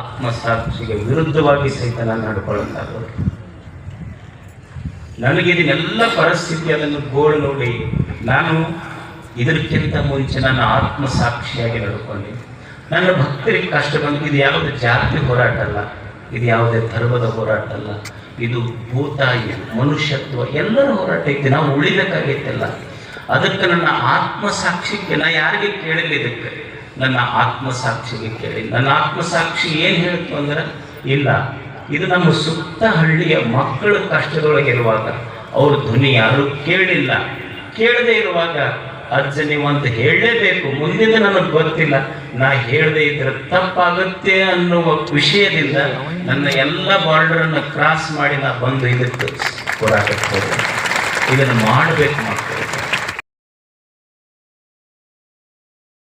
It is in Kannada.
ಆತ್ಮಸಾಕ್ಷಿಗೆ ವಿರುದ್ಧವಾಗಿ ಸಹಿತ ನಾನು ನಡ್ಕೊಳ್ಳುತ್ತಾರೆ. ನನಗೆ ಇದನ್ನೆಲ್ಲ ಪರಿಸ್ಥಿತಿಯನ್ನು ಗೋಳು ನೋಡಿ ನಾನು ಇದಕ್ಕಿಂತ ಮುಂಚೆ ನನ್ನ ಆತ್ಮಸಾಕ್ಷಿಯಾಗಿ ನಡ್ಕೊಳ್ಳಿ ನನ್ನ ಭಕ್ತರಿಗೆ ಕಷ್ಟ ಬಂದು ಇದು ಯಾವುದೇ ಜಾತಿ ಹೋರಾಟ ಅಲ್ಲ, ಇದು ಯಾವುದೇ ಧರ್ಮದ ಹೋರಾಟ ಅಲ್ಲ, ಇದು ಭೂತಾಯಿ ಮನುಷ್ಯತ್ವ, ಎಲ್ಲರ ಹೋರಾಟ ಐತಿ. ನಾವು ಉಳಿಬೇಕಾಗೈತಲ್ಲ. ಅದಕ್ಕೆ ನನ್ನ ಆತ್ಮ ಸಾಕ್ಷಿಗೆ ನಾ ಯಾರಿಗೆ ಕೇಳಿಲ್ಲ ಇದಕ್ಕೆ? ನನ್ನ ಆತ್ಮ ಸಾಕ್ಷಿಗೆ ಕೇಳಿ ನನ್ನ ಆತ್ಮ ಸಾಕ್ಷಿ ಏನು ಹೇಳ್ತು ಅಂದ್ರೆ, ಇಲ್ಲ, ಇದು ನಮ್ಮ ಸುತ್ತ ಹಳ್ಳಿಯ ಮಕ್ಕಳ ಕಷ್ಟದೊಳಗಿರುವಾಗ ಅವ್ರ ಧ್ವನಿ ಯಾರು ಕೇಳಿಲ್ಲ. ಕೇಳದೇ ಇರುವಾಗ ಅಜ್ಜ ನೀವು ಅಂತ ಹೇಳಲೇಬೇಕು. ಮುಂದಿನ ನನಗೆ ಗೊತ್ತಿಲ್ಲ. ನಾ ಹೇಳದೆ ಇದ್ರೆ ತಪ್ಪಾಗುತ್ತೆ ಅನ್ನುವ ವಿಷಯದಿಂದ ನನ್ನ ಎಲ್ಲ ಬಾರ್ಡರನ್ನು ಕ್ರಾಸ್ ಮಾಡಿ ನಾ ಬಂದು ಇದಕ್ಕೆ ಹೋರಾಟಕ್ಕೆ ಹೋದೆ. ಇದನ್ನು ಮಾಡಬೇಕು